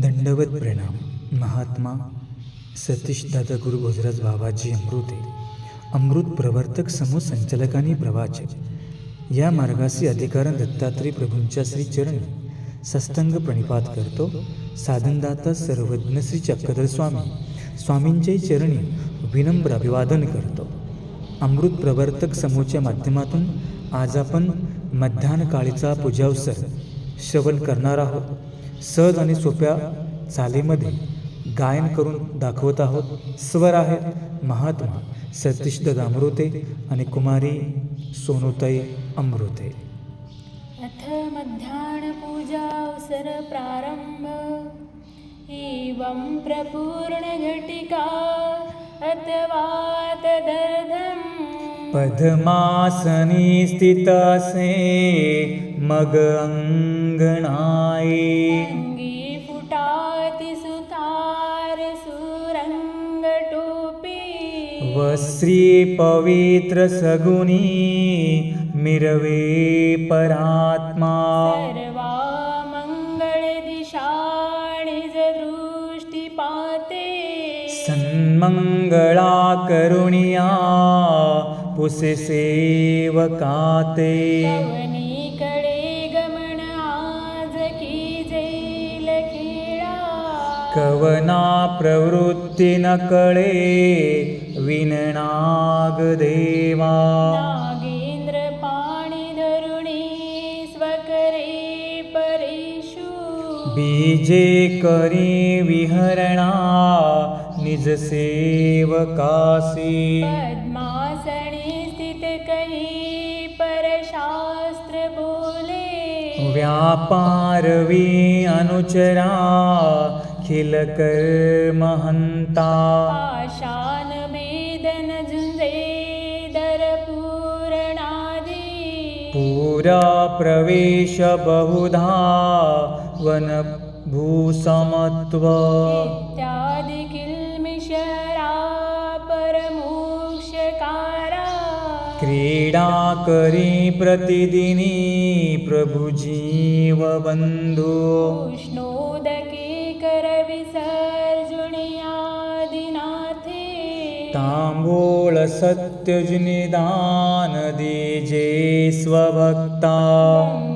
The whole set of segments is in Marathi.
दंडवत प्रणाम. महात्मा सतीश दादा गुरु भोजराज बाबाजी अमृते. अमृत प्रवर्तक समूह संचालकांनी प्रवाचक. या मार्गाशी अधिकारण दत्तात्रय प्रभूंच्या श्री चरणी सस्तंग प्रणिपात करतो साधनदाता सर्वज्ञ श्री चक्रधर स्वामी. स्वामींचे चरणी विनम्र अभिवादन करतो. अमृत प्रवर्तक समूहच्या माध्यमातून आज आपण मध्यान्ह काळीचा पूजावसर श्रवण करणार आहोत. सहज आणि सोप्या चालीमध्ये गायन करून दाखवत आहोत स्वर आहेत महात्मा सतीशदादा अमृते आणि कुमारी सोनुताई अमृते अथ मध्याह्नपूजावसर प्रारम्भ एवं प्रपूर्णघटिका अथवा तदर्धम् पद्मासनी स्थितासे मग अंगणाई अङ्गी फुटाति सुतार सुरङ्गटोपी। वस्त्री पवित्र सगुणी मिरवे परात्मा। सर्वा मङ्गलदिशाणि दृष्टिपाते सन्मंगळा करुणिया पुसे सेवकाते कवना प्रवृत्ती न कळे विननाग देवा नागेंद्र पाणी धरुणी स्वकरे परेषु। बीजे करी विहरणा निज सेवकासी। पद्मासनी स्थित कही परशास्त्र बोले। व्यापारवी अनुचरा खिल कर्महंता। आशान वेदन झुंजे दर पूरणादी। पुरा प्रवेश बहुधा वन भूसमत्व इत्यादि किल्मिशरा परमोक्षकारा। क्रीडा करी प्रतिदिनी प्रभु जीव बंधू उष्णोदके दीजे स्वभक्ता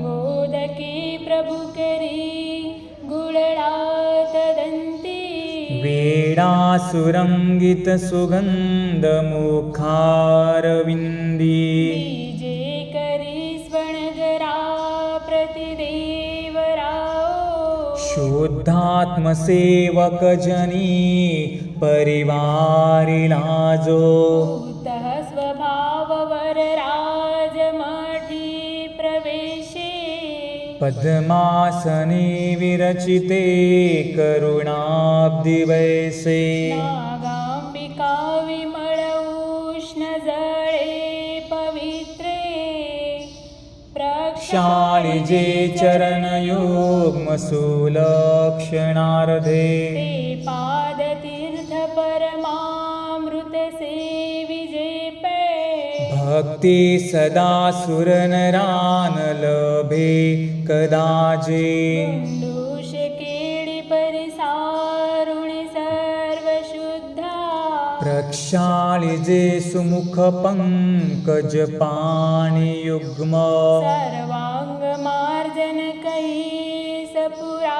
मोदकी प्रभु करी तदन्ति वेणासुरङ्गित सुगन्धमुखारविन्दी जे करी स्वर्णरा प्रतिदेवरा शुद्धात्मसेवकजनी परिवारिला जो भूतः स्वभाववर राजमठी प्रवेशे। पद्मासने विरचिते करुणाब्दि वैसे नागाम्बिका विमळ उष्ण जळे पवित्रे। शाळिजे चरणयुग्म भक्ति सदा सुरनरान लभे कदाचिन्दुषेरि प्रक्षालिजे सर्वशुद्धा। प्रक्षाले सुमुख पङ्कज पाणि युग्म सर्वाङ्गमार्जन कै सपुरा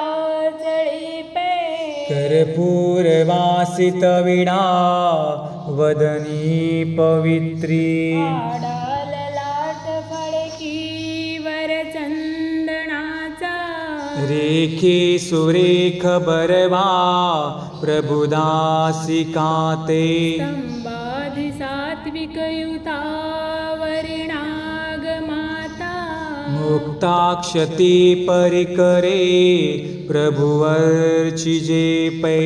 वदनी पवित्री। आडाल लाट चंदनाचा। रेखे सुरेख बरवा प्रभुदासिकाते संवादी सात्विक युता वरिणाग माता। मुक्ताक्षती परिकरे प्रभुवर्चिजे पै।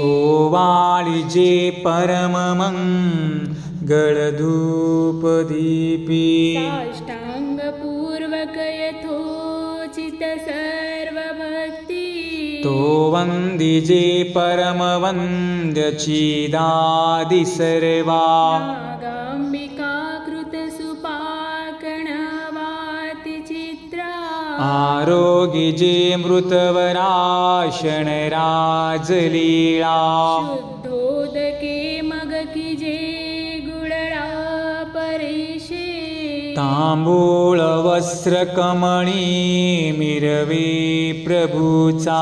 ओवाळिजे वाणिजे परममं गडधूपदीपे अष्टाङ्गपूर्वकयथोचित सर्वभक्ति। तो वन्दिजे परमवन्द्यचिदादिसर्वाम्बिका आरोग्यजे मृतवराशन राजलीळा शुद्धोदके मग की जे गुळळा परेशे। तांबूळ वस्त्र कमणी मिरवे प्रभूचा।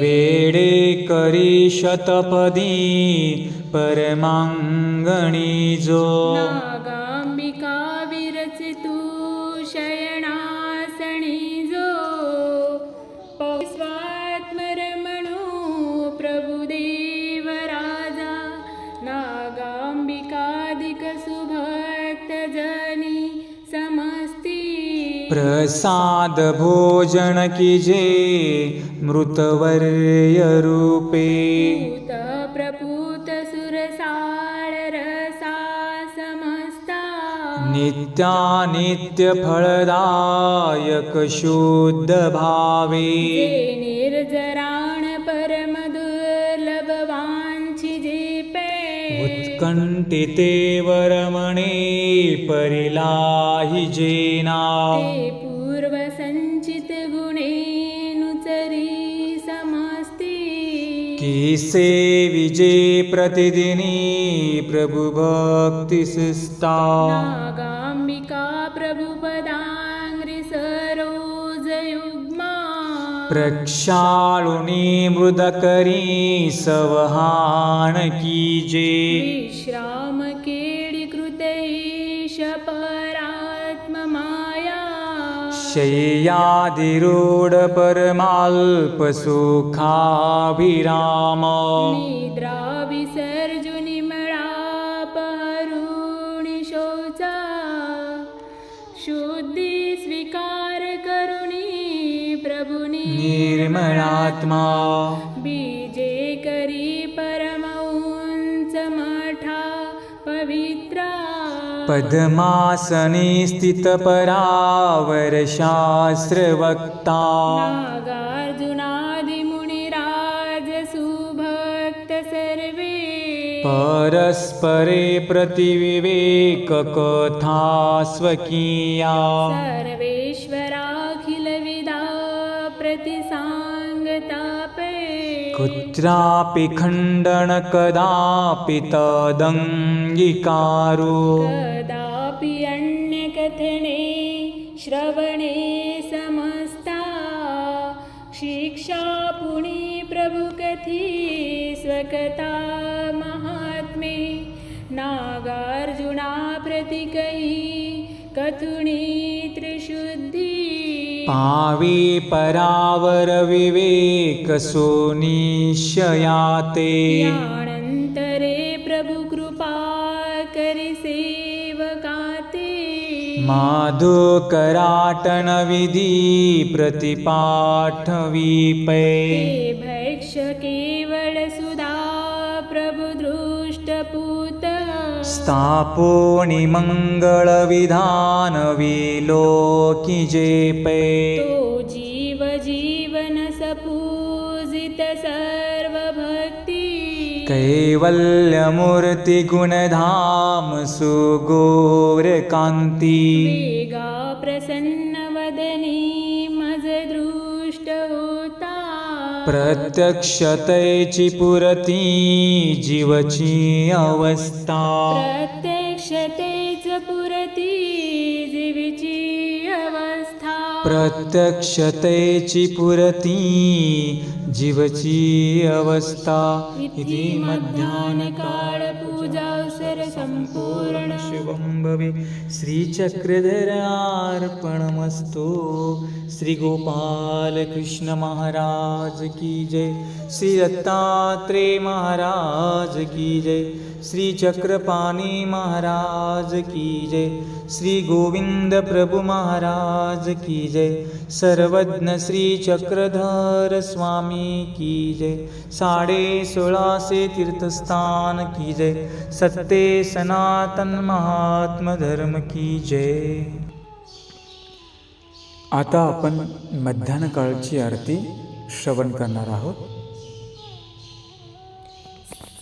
वेडे करी शतपदी परमांगणी जो प्रसाद भोजन कीजे मृतवर्य रूपे पूत प्रपूत सुरसाळ रसा समस्ता। नित्यानित्य फळदायक शुद्ध भावे। निर्जराण उत्कंठिते वरमणे परिलाहि जेना। किसे विजे प्रतिदिनी प्रभु भक्ति सुस्ता। नागांबिका प्रभुपदांग्रि सरोज युग्मा। प्रक्षाळुनी मृदकरी सवहाण कीजे। विश्राम शय्याधिरूढ परमाल्प सुखाभिराम निद्रा विसर्जुनि मळापहरुणि शौचा शुद्धि स्वीकार करुणी प्रभुनि निर्मळात्मा पद्मासने स्थितपरावरशास्त्रवक्ता नागार्जुनादिमुनिराज सुभक्त सर्वे परस्परे प्रतिविवेककथा स्वकीया सर्वेश्वराखिलविदा प्रतिसाङ्गतापे। कुत्रापि खण्डन कदापि तदङ्गीकारो णे त्रिशुद्धि पावे परावरविवेकसो निश्चयाते अनन्तरे प्रभु कृपाकरिसेवकाते माधुकराटनविधि प्रतिपाठवीपै। पूणि मङ्गलविधान जीव जीवन सपूजित सर्वभक्ति। कैवल्यमूर्तिगुणधाम सुगोरकान्ति। गा प्रसन्न प्रत्यक्षतैची पुरती जीवची अवस्था प्रत्यक्षतेच पुरती जीविची अवस्था प्रत्यक्षतेची पुरती जीवची अवस्था इति मध्याह्नकाळ पूजावसर संपूर्ण श्रीचक्रधरार्पणमस्तु श्रीगोपालकृष्ण महाराज की जय श्री दत्तात्रेय महाराज की जय श्री चक्रपाणी महाराज की जय श्री गोविंद प्रभु महाराज की जय सर्वज्ञ श्री चक्रधर स्वामी की जय साडे सोळाशे तीर्थस्थान की जय सत्ते सनातन महात् धर्म की जय. आता आपण मध्यान्ह काळची आरती श्रवण करणार आहोत.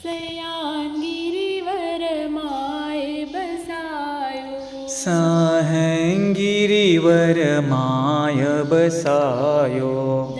सयान गिरीवर माये सहंगिरीवर माय बसायो.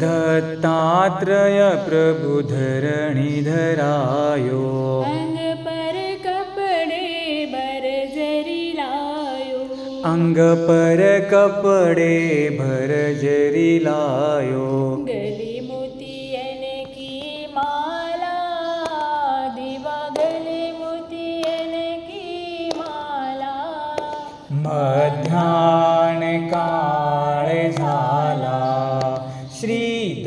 दत्तात्रय प्रभु धरणी धरायो। अंग पर कपडे बर जरी लायो। अंग पर कपडे भर जरी लायो। गली मोतियन की माला दिवा गली मोतियन की माला। मध्यान काळ झाला।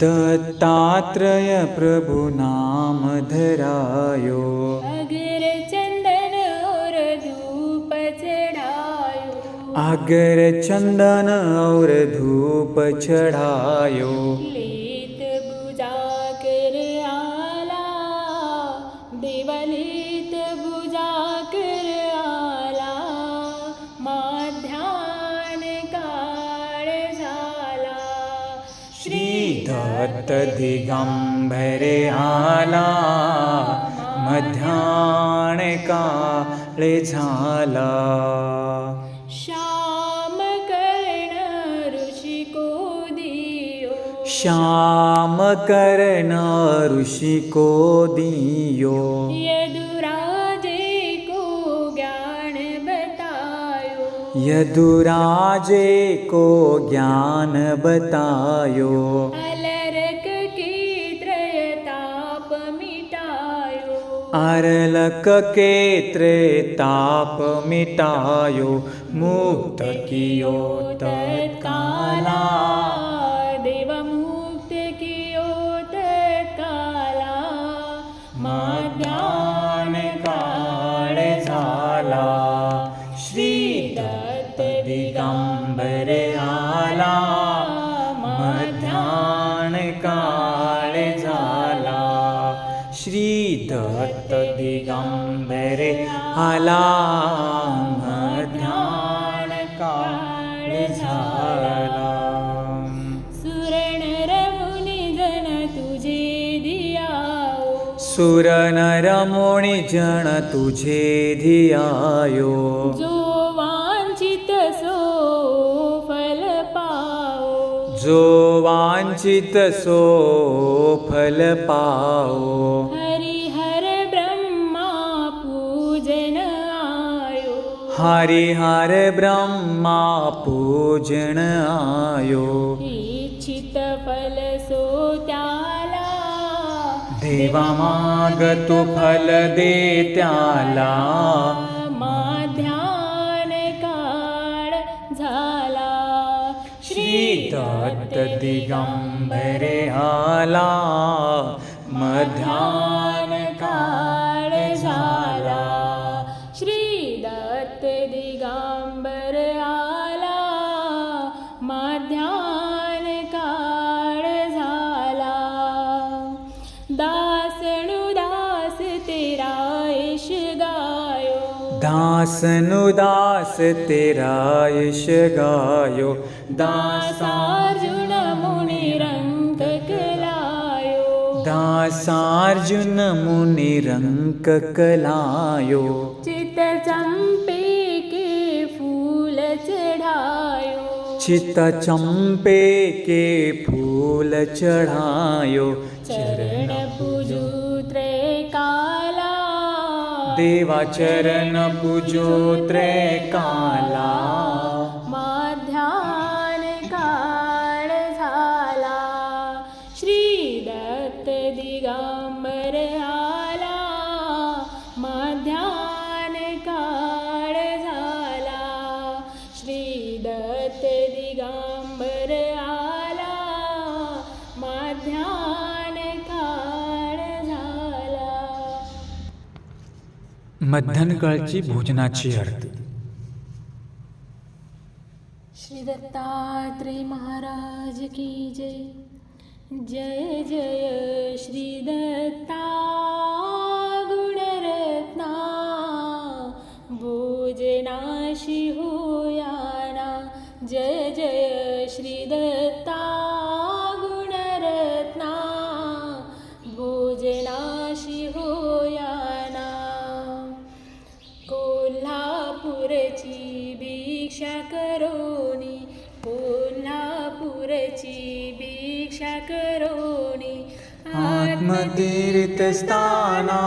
दत्तात्रय प्रभु नाम धरायो अगर चंदन और धूप चढ़ायो अगर चंदन और धूप चढ़ायो लीत बुझा कर आला देवलीत दिगंबरे आला मध्यान काळ झाला। कर्ण ऋषी को दियो। श्याम कर्ण ऋषि को दियो। यदुराजे को ज्ञान बतायो। यदुराजे को ज्ञान बतायो अरलक के ताप मिटायो मुक्त कियो तत्काला आला मध्यान काळ झाला सुरण रमुनी जन तुझे दियाओ। सुर नर मुनी जन तुझे धियायो जो वांछित सो फल पाओ। जो वांछित सो फल पाओ। हरिहर ब्रह्मा पूजन आयो। इच्छित फल सो त्याला। देवा माग तू फल दे त्याला। माध्यान काळ झाला। श्री दत्त दिगंबरे आला। मध्यान દાસનો દાસ તેરા યશ ગાયો દાસાર્જુન મુનિ રંગ કલાયો દાસાર્જુન મુનિ રંગ કલાયો ચિત ચંપે કે ફૂલ ચઢાયો ચિત ચંપે કે ફૂલ ચઢાયો देवा चरण पूजो त्रे मध्यानकाळची भोजनाची आरती. श्री दत्तात्रय महाराज की जय. जय जय श्री दत्ता गुणरत्ना. भोजनाशी होयाना. जय जय कोल्हापूरची भिक्षा करोनी आत्मतीर्थस्थाना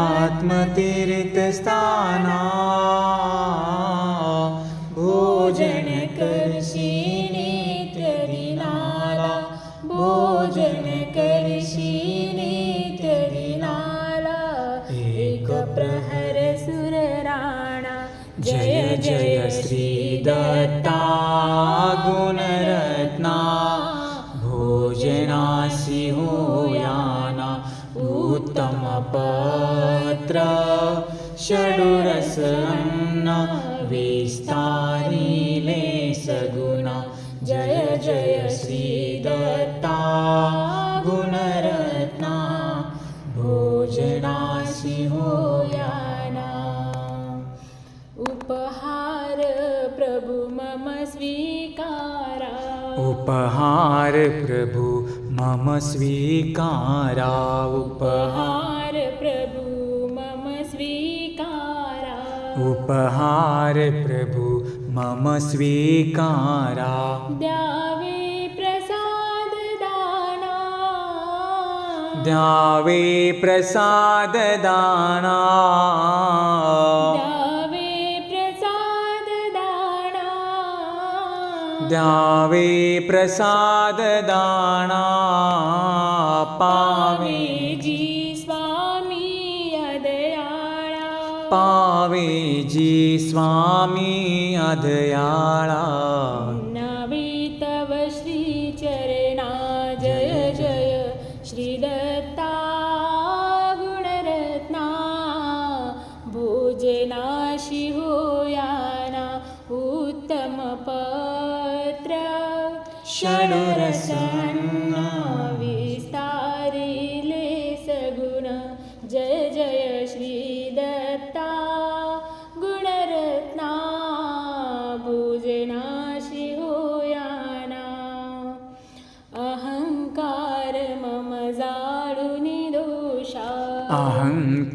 आत्मतीर्थस्थाना गुणरत्ना भोजनासी होयाना उत्तम पात्र षडुरस अन्न विस्तारिले सगुणा जय जय श्री उपहार प्रभु मम स्वीकारा उपहार उपहार प्रभु मम स्वीकारा उपहार प्रभु मम स्वीकारा द्यावे प्रसाद दाना। द्यावे प्रसाद दाना। द्यावे प्रसाद दाना पावे जी स्वामी अदयाळा। पावे जी स्वामी अधयाळा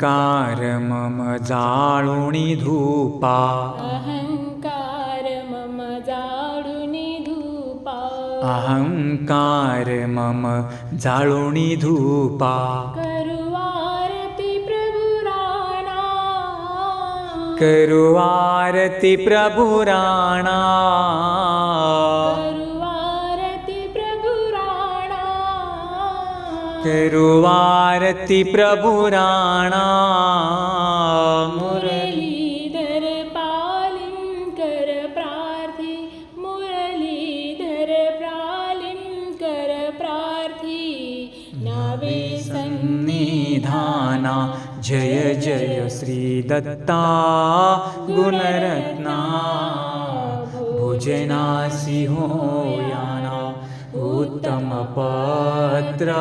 अहंकार मम जाळुणी धूपा। अहंकार मम जाळुनि धूपा। अहंकार मम जाळुणी धूपा। करुवारति प्रभुराणा। करू आरती प्रभुराणा करुवारति प्रपुराणा मुरलीधरपालिं करप्रार्थी मरलीधरप्रलिं करप्रार्थी न विसन्निधान जय जय श्रीदत्ता गुणरत्ना भुजनासि सिंहो याना। पत्र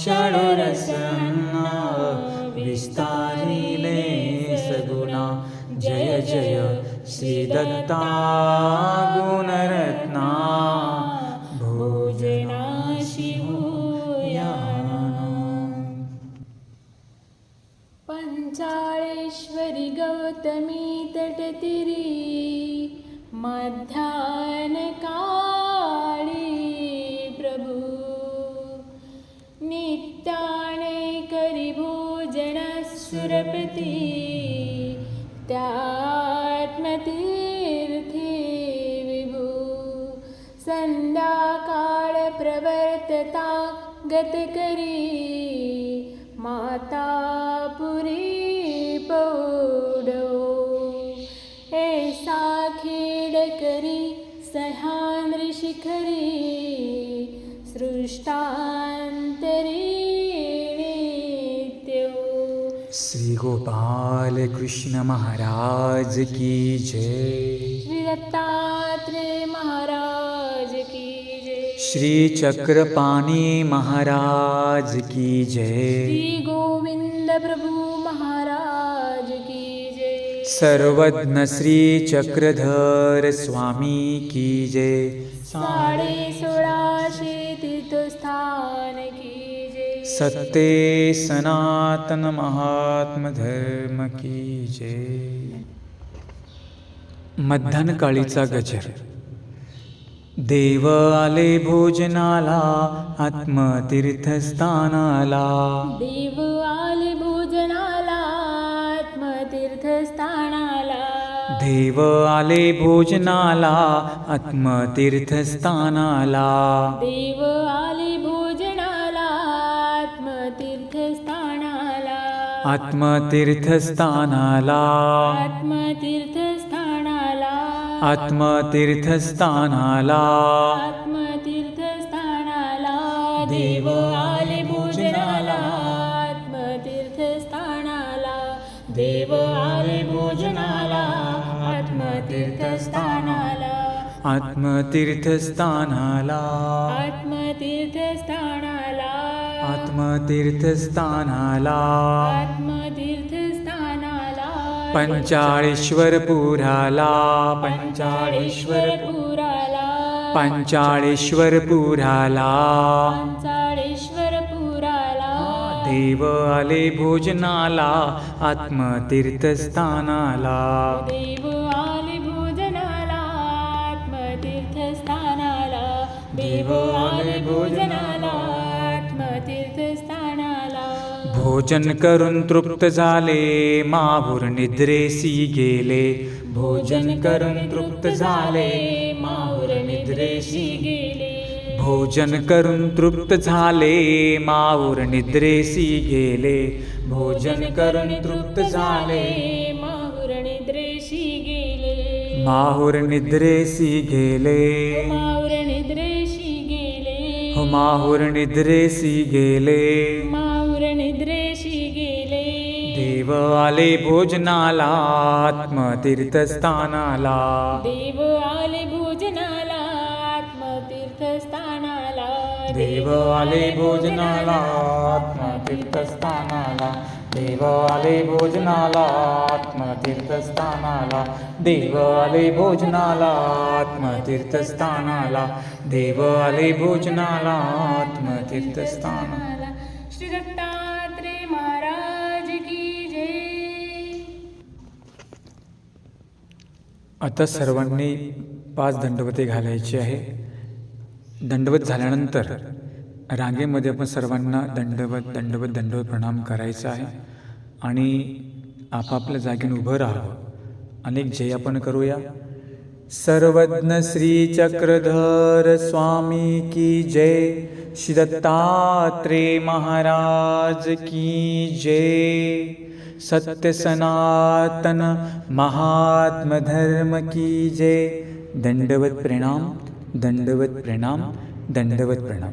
षडरसन्न विस्तारिले सगुणा। जय जय श्री प्रवर्तता गतकरी माता पुरी पौडो। ऐसा खेड करी सह्याद्री शिखरी सृष्टांतरी नित्यो। श्री गोपाल कृष्ण महाराज की जय। श्री दत्तात्रेय महाराज श्री चक्रपाणी महाराज की जय। श्री गोविंद प्रभु महाराज की जय। सर्वज्ञ श्री चक्रधर स्वामी की जय। साडे सोळाशे तीर्थस्थान की जय। सत्य सनातन महात्म धर्म की जय। मध्यान काळीचा गजर। देव आले भोजनाला आत्मतीर्थस्थानाला. देव आले भोजनाला आत्मतीर्थस्थानाला. देव आले भोजनाला आत्मतीर्थस्थानाला. देव आले भोजनाला आत्मतीर्थस्थानाला. आत्मतीर्थस्थानाला. आत्मतीर्थस्थानाला आत्मतीर्थस्थानाला. आत्मतीर्थस्थानाला. देव आले भोजनाला. आत्मतीर्थस्थानाला. देव आले भोजनाला. आत्मतीर्थस्थानाला. आत्मतीर्थस्थानाला. आत्मतीर्थस्थानाला. आत्मतीर्थस्थानाला. पंचाळेश्वरपुराला पंचाळेश्वर पुराला पंचाळेश्वरपुराला. पंचाळेश्वरपुराला. देव आले भोजनाला आत्मतीर्थस्थानाला. देव आले भोजनाला आत्मतीर्थस्थानाला. देव आले भोजनाला भोजन करून तृप्त झाले माहुर निद्रेसी गेले. भोजन करून तृप्त झाले माहुर निद्रेशी गेले. भोजन करून तृप्त झाले माहूर निद्रेसी गेले. भोजन करून तृप्त झाले माहुर निद्रेशी गेले. माहुर निद्रेसी गेले. माहूर निद्रेशी गेले. हो माहुर निद्रेसी गेले गेले. देव आले भोजनाला आत्मतीर्थस्थानाला. देव आले भोजनाला आत्मतीर्थस्थानाला. देव आले भोजनाला आत्मतीर्थस्थानाला. देव आले भोजनाला आत्मतीर्थस्थानाला. देव आले भोजनाला आत्मतीर्थस्थानाला. देव आले भोजनाला आत्मतीर्थस्थानाला. श्री दत्तात्रेय महाराज आता सर्वांनी पाच दंडवते घालायची आहे. दंडवत झाल्यानंतर रांगेमध्ये आपण सर्वांना दंडवत दंडवत दंडवत प्रणाम करायचा आहे. आणि आपापल्या जागेने उभं राहावं. अनेक जय आपण करूया. सर्वज्ञ श्री चक्रधर स्वामी की जय. श्री दत्तात्रेय महाराज की जय. सत्य सनातन महात्म धर्म की जय। दंडवत प्रणाम दंडवत प्रणाम दंडवत प्रणाम।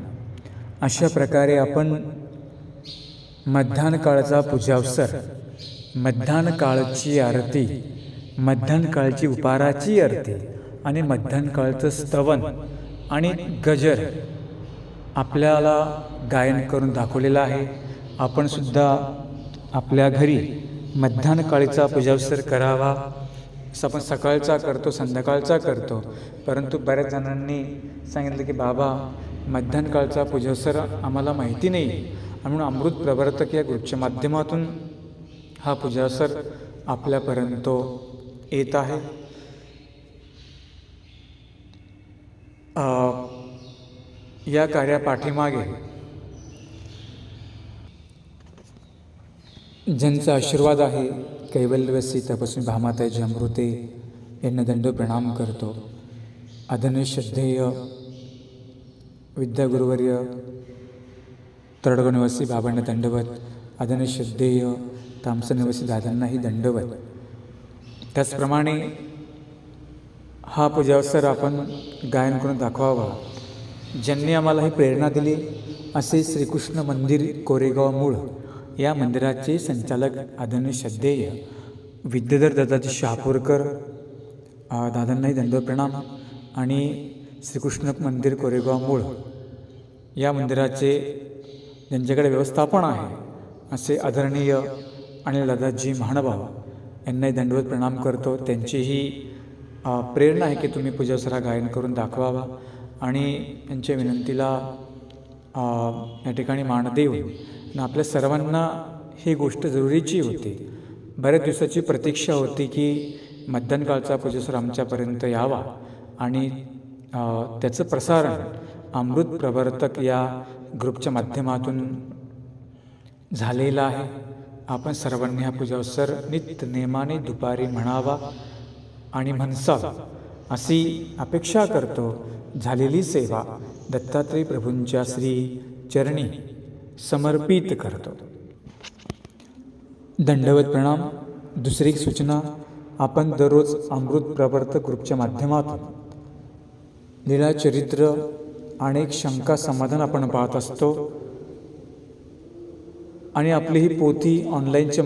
अशा प्रकारे आपण मध्यान काळचा पूजावसर मध्यान काळची आरती मध्यान काळची उपाराची आरती आणि मध्यान काळचं स्तवन आणि गजर आपल्याला गायन करून दाखवलेलं आहे. आपण सुद्धा आपल्या घरी मध्यान्हकाळीचा पूजावसर करावा. असं आपण सकाळचा करतो संध्याकाळचा करतो. परंतु बऱ्याच जणांनी सांगितलं की बाबा मध्यान्हकाळचा पूजावसर आम्हाला माहिती नाही. म्हणून अमृत प्रवर्तक या ग्रुपच्या माध्यमातून हा पूजावसर आपल्यापर्यंत येत आहे. या कार्यापाठीमागे ज्यांचा आशीर्वाद आहे कैवल्यवसी तपस्वी भामाताजी अमृते यांना दंड प्रणाम करतो. आदरणीय श्रद्धेय विद्यागुरुवर्य तरडगाव बाबांना दंडवत आदरणीय श्रद्धेय तामसनिवासी दादांनाही दंडवत. त्याचप्रमाणे हा पूजावसर आपण गायन करून दाखवावा. ज्यांनी आम्हाला ही प्रेरणा दिली असे श्रीकृष्ण मंदिर कोरेगाव मूळ या मंदिराचे संचालक आदरणीय श्रद्धेय विद्याधर दादाजी शहापूरकर दादांनाही दंडोर प्रणाम आणि श्रीकृष्ण मंदिर कोरेगाव मूळ या मंदिराचे ज्यांच्याकडे व्यवस्थापन आहे असे आदरणीय आणि दादाजी महानुभाव यांनाही दंडवत प्रणाम करतो. त्यांचीही प्रेरणा आहे की तुम्ही पूजासरा गायन करून दाखवावा आणि त्यांच्या विनंतीला या ठिकाणी मान देऊन आणि आपल्या सर्वांना ही गोष्ट जरुरीची होती. बऱ्याच दिवसाची प्रतीक्षा होती की मतदान काळचा पूजेसर आमच्यापर्यंत यावा आणि त्याचं प्रसारण अमृत प्रवर्तक या ग्रुपच्या माध्यमातून झालेला आहे. आपण सर्वांनी हा पूजावसर नित्य नेमाने दुपारी म्हणावा आणि म्हणसावा अशी अपेक्षा करतो. झालेली सेवा दत्तात्रय प्रभूंच्या श्री चरणी. समर्पित करतो. दंडवत प्रणाम दुसरी सूचना आपण दररोज अमृत प्रवर्तक ग्रुपच्या माध्यमातून. लीलाचरित्र अनेक शंका समाधान आपण पाहत असतो. आणि आपली ही पोथी ऑनलाईनच्या